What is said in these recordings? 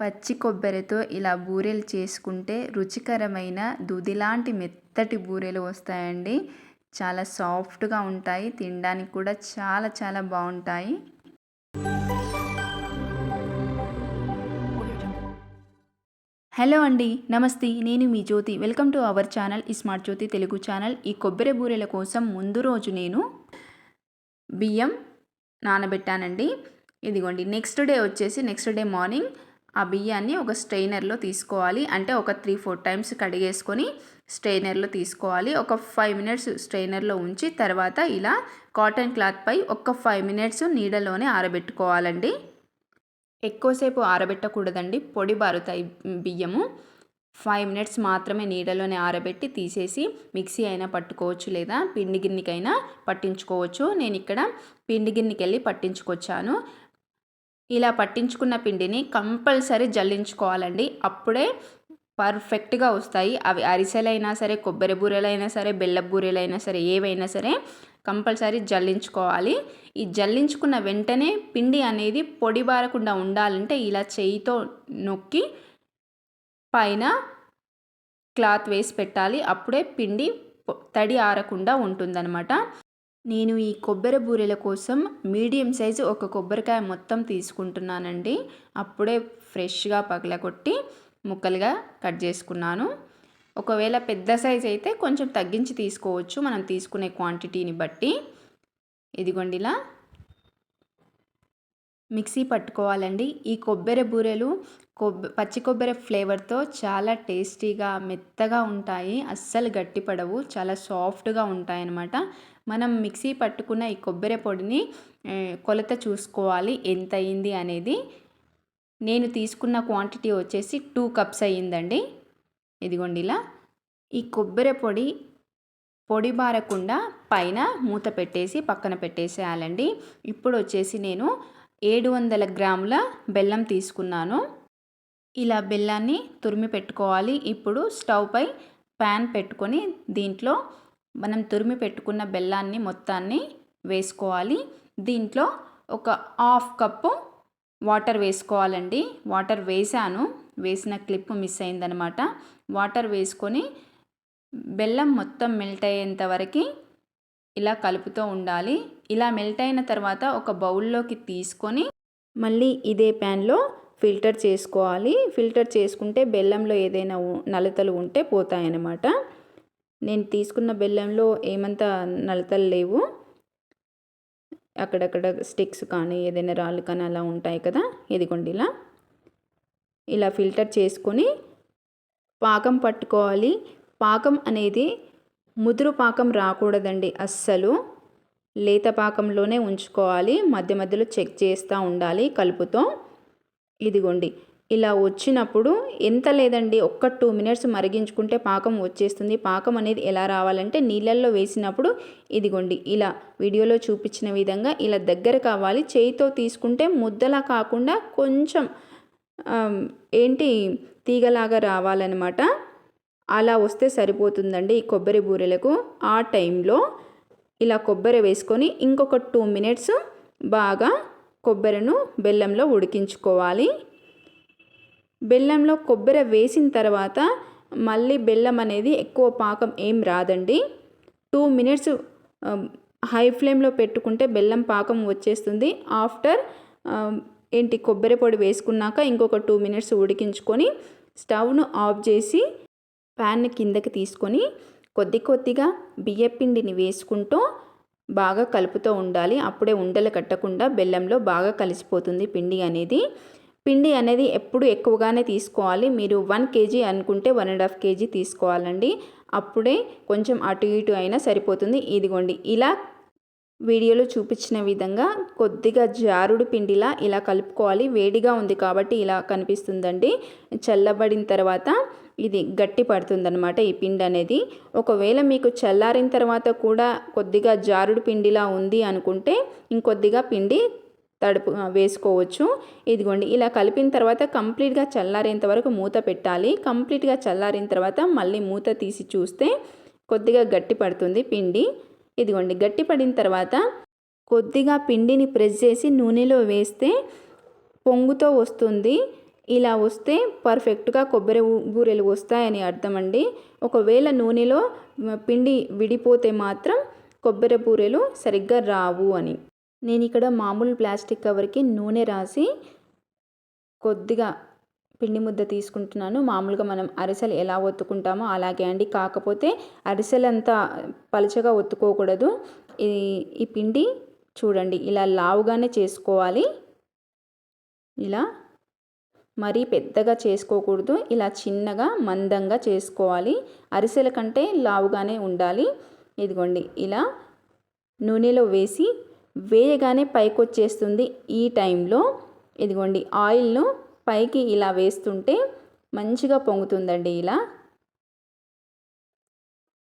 పచ్చి కొబ్బరితో ఇలా బూరెలు చేసుకుంటే రుచికరమైన దుదిలాంటి మెత్తటి బూరెలు వస్తాయండి. చాలా సాఫ్ట్గా ఉంటాయి. తినడానికి కూడా చాలా చాలా బాగుంటాయి. హలో అండి. నమస్తే. నేను మీ Jyothi. Welcome to our channel ఈ స్మార్ట్ జ్యోతి తెలుగు ఛానల్. ఈ కొబ్బరి బూరెల కోసం ముందు రోజు నేను బియ్యం నానబెట్టానండి. ఇదిగోండి. నెక్స్ట్ డే వచ్చేసి నెక్స్ట్ డే మార్నింగ్ ఆ బియ్యాన్ని ఒక స్ట్రైనర్లో తీసుకోవాలి. అంటే ఒక త్రీ ఫోర్ టైమ్స్ కడిగేసుకొని స్ట్రైనర్లో తీసుకోవాలి. ఒక ఫైవ్ మినిట్స్ స్ట్రైనర్లో ఉంచి తర్వాత ఇలా కాటన్ క్లాత్పై ఒక ఫైవ్ మినిట్స్ నీడలోనే ఆరబెట్టుకోవాలండి. ఎక్కువసేపు ఆరబెట్టకూడదండి. పొడి బారుతాయి బియ్యము. ఫైవ్ మినిట్స్ మాత్రమే నీడలోనే ఆరబెట్టి తీసేసి మిక్సీ అయినా పట్టుకోవచ్చు లేదా పిండి గిన్నెకైనా పట్టించుకోవచ్చు. నేను ఇక్కడ పిండి గిన్నెకి వెళ్ళి పట్టించుకొచ్చాను. ఇలా పట్టించుకున్న పిండిని కంపల్సరీ జల్లించుకోవాలండి. అప్పుడే పర్ఫెక్ట్గా వస్తాయి. అవి అరిసెలైనా సరే కొబ్బరి బూరెలైనా సరే బెల్ల బూరెలైనా సరే ఏవైనా సరే కంపల్సరీ జల్లించుకోవాలి. ఈ జల్లించుకున్న వెంటనే పిండి అనేది పొడి బారకుండా ఉండాలంటే ఇలా చేయితో నొక్కి పైన క్లాత్ వేసి పెట్టాలి. అప్పుడే పిండి తడి ఆరకుండా ఉంటుందన్నమాట. నేను ఈ కొబ్బరి బూరెల కోసం మీడియం సైజు ఒక కొబ్బరికాయ మొత్తం తీసుకుంటున్నానండి. అప్పుడే ఫ్రెష్గా పగలగొట్టి ముక్కలుగా కట్ చేసుకున్నాను. ఒకవేళ పెద్ద సైజ్ అయితే కొంచెం తగ్గించి తీసుకోవచ్చు. మనం తీసుకునే క్వాంటిటీని బట్టి. ఇదిగొండిలా మిక్సీ పట్టుకోవాలండి. ఈ కొబ్బరి బూరెలు కొబ్బరి పచ్చి కొబ్బరి ఫ్లేవర్తో చాలా టేస్టీగా మెత్తగా ఉంటాయి. అస్సలు గట్టిపడవు. చాలా సాఫ్ట్గా ఉంటాయి అన్నమాట మనం మిక్సీ పట్టుకున్న ఈ కొబ్బరి పొడిని కొలత చూసుకోవాలి. ఎంత అయింది అనేది నేను తీసుకున్న క్వాంటిటీ వచ్చేసి టూ కప్స్ అయ్యిందండి. ఇదిగోండి ఇలా. ఈ కొబ్బరి పొడి పొడి బారకుండా పైన మూత పెట్టేసి పక్కన పెట్టేసేయాలండి. ఇప్పుడు వచ్చేసి నేను ఏడు వందల గ్రాముల బెల్లం తీసుకున్నాను. ఇలా బెల్లాన్ని తురిమి పెట్టుకోవాలి. ఇప్పుడు స్టవ్ పై ప్యాన్ పెట్టుకొని దీంట్లో మనం తురిమి పెట్టుకున్న బెల్లాన్ని మొత్తాన్ని వేసుకోవాలి. దీంట్లో ఒక హాఫ్ కప్పు వాటర్ వేసుకోవాలండి. వాటర్ వేసాను. వేసిన క్లిప్ మిస్ అయిందనమాట. వాటర్ వేసుకొని బెల్లం మొత్తం మెల్ట్ అయ్యేంత వరకు ఇలా కలుపుతూ ఉండాలి. ఇలా మెల్ట్ అయిన తర్వాత ఒక బౌల్లోకి తీసుకొని మళ్ళీ ఇదే ప్యాన్లో ఫిల్టర్ చేసుకోవాలి. ఫిల్టర్ చేసుకుంటే బెల్లంలో ఏదైనా నలతలు ఉంటే పోతాయన్నమాట. నేను తీసుకున్న బెల్లంలో ఏమంత నలతలు లేవు. అక్కడక్కడ స్టిక్స్ కానీ ఏదైనా రాళ్ళు కానీ అలా ఉంటాయి కదా? ఇదిగోండి ఇలా. ఇలా ఫిల్టర్ చేసుకొని పాకం పట్టుకోవాలి. పాకం అనేది ముదురు పాకం రాకూడదండి అస్సలు. లేత పాకంలోనే ఉంచుకోవాలి. మధ్య మధ్యలో చెక్ చేస్తూ ఉండాలి కలుపుతో. ఇదిగోండి. ఇలా వచ్చినప్పుడు ఎంత లేదండి ఒక్క టూ మినిట్స్ మరిగించుకుంటే పాకం వచ్చేస్తుంది. పాకం అనేది ఎలా రావాలంటే నీళ్ళల్లో వేసినప్పుడు ఇదిగోండి ఇలా వీడియోలో చూపించిన విధంగా ఇలా దగ్గర కావాలి చేయితో తీసుకుంటే ముద్దలా కాకుండా కొంచెం ఏంటి తీగలాగా రావాలన్నమాట. అలా వస్తే సరిపోతుందండి ఈ కొబ్బరి బూరెలకు. ఆ టైంలో ఇలా కొబ్బరి వేసుకొని ఇంకొక టూ మినిట్స్ బాగా కొబ్బరిను బెల్లంలో ఉడికించుకోవాలి. బెల్లంలో కొబ్బరి వేసిన తర్వాత మళ్ళీ బెల్లం అనేది ఎక్కువ పాకం ఏం రాదండి. టూ మినిట్స్ హై ఫ్లేమ్లో పెట్టుకుంటే బెల్లం పాకం వచ్చేస్తుంది. ఆఫ్టర్ um, ఏంటి కొబ్బరి పొడి వేసుకున్నాక ఇంకొక టూ మినిట్స్ ఉడికించుకొని స్టవ్ను ఆఫ్ చేసి ప్యాన్ కిందకి తీసుకొని కొద్ది కొద్దిగా బియ్యపిండిని వేసుకుంటూ బాగా కలుపుతూ ఉండాలి. అప్పుడే ఉండలు కట్టకుండా బెల్లంలో బాగా కలిసిపోతుంది పిండి అనేది. పిండి అనేది ఎప్పుడు ఎక్కువగానే తీసుకోవాలి. మీరు వన్ కేజీ అనుకుంటే వన్ అండ్ హాఫ్ కేజీ తీసుకోవాలండి. అప్పుడే కొంచెం అటు ఇటు అయినా సరిపోతుంది. ఇదిగోండి ఇలా వీడియోలో చూపించిన విధంగా కొద్దిగా జారుడు పిండిలా ఇలా కలుపుకోవాలి. వేడిగా ఉంది కాబట్టి ఇలా కనిపిస్తుందండి. చల్లబడిన తర్వాత ఇది గట్టి పడుతుందనమాట ఈ పిండి అనేది. ఒకవేళ మీకు చల్లారిన తర్వాత కూడా కొద్దిగా జారుడు పిండిలా ఉంది అనుకుంటే ఇంకొద్దిగా పిండి తడుపు వేసుకోవచ్చు. ఇదిగోండి ఇలా కలిపిన తర్వాత కంప్లీట్గా చల్లారేంత వరకు మూత పెట్టాలి. కంప్లీట్గా చల్లారిన తర్వాత మళ్ళీ మూత తీసి చూస్తే కొద్దిగా గట్టి పడుతుంది పిండి. ఇదిగోండి గట్టి పడిన తర్వాత కొద్దిగా పిండిని ప్రెస్ చేసి నూనెలో వేస్తే పొంగుతో వస్తుంది. ఇలా వస్తే పర్ఫెక్ట్గా కొబ్బరి బూరెలు వస్తాయని అర్థం అండి ఒకవేళ నూనెలో పిండి విడిపోతే మాత్రం కొబ్బరి బూరెలు సరిగ్గా రావు అని. నేను ఇక్కడ మామూలు ప్లాస్టిక్ కవర్కి నూనె రాసి కొద్దిగా పిండి ముద్ద తీసుకుంటున్నాను. మామూలుగా మనం అరిసెలు ఎలా ఒత్తుకుంటామో అలాగే అండి. కాకపోతే అరిసెలంతా పలుచగా ఒత్తుకోకూడదు. ఈ ఈ పిండి చూడండి ఇలా లావుగానే చేసుకోవాలి. ఇలా మరీ పెద్దగా చేసుకోకూడదు. ఇలా చిన్నగా మందంగా చేసుకోవాలి. అరిసెల కంటే లావుగానే ఉండాలి. ఇదిగోండి ఇలా నూనెలో వేసి వేయగానే పైకి వచ్చేస్తుంది ఈ టైంలో. ఇదిగోండి ఆయిల్ను పైకి ఇలా వేస్తుంటే మంచిగా పొంగుతుందండి ఇలా.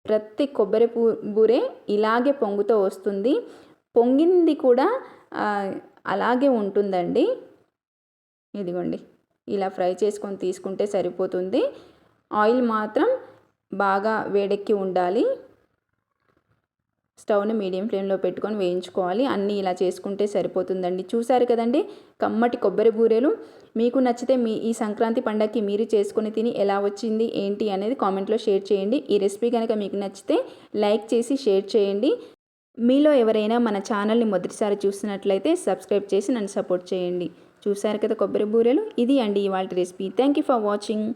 ప్రతి కొబ్బరి పూ బూరే ఇలాగే పొంగుతూ వస్తుంది. పొంగింది కూడా అలాగే ఉంటుందండి. ఇదిగోండి ఇలా ఫ్రై చేసుకొని తీసుకుంటే సరిపోతుంది. ఆయిల్ మాత్రం బాగా వేడెక్కి ఉండాలి. స్టవ్ని మీడియం ఫ్లేమ్లో పెట్టుకొని వేయించుకోవాలి. అన్నీ ఇలా చేసుకుంటే సరిపోతుందండి. చూసారు కదండి? కమ్మటి కొబ్బరి బూరెలు. మీకు నచ్చితే మీ ఈ సంక్రాంతి పండగకి మీరు చేసుకుని తిని ఎలా వచ్చింది ఏంటి అనేది కామెంట్లో షేర్ చేయండి. ఈ రెసిపీ కనుక మీకు నచ్చితే లైక్ చేసి షేర్ చేయండి. మీలో ఎవరైనా మన ఛానల్ని మొదటిసారి చూసినట్లయితే సబ్స్క్రైబ్ చేసి నన్ను సపోర్ట్ చేయండి. చూసారు కదా కొబ్బరి బూరెలు? ఇది అండి ఇవాళ recipe. Thank you for watching.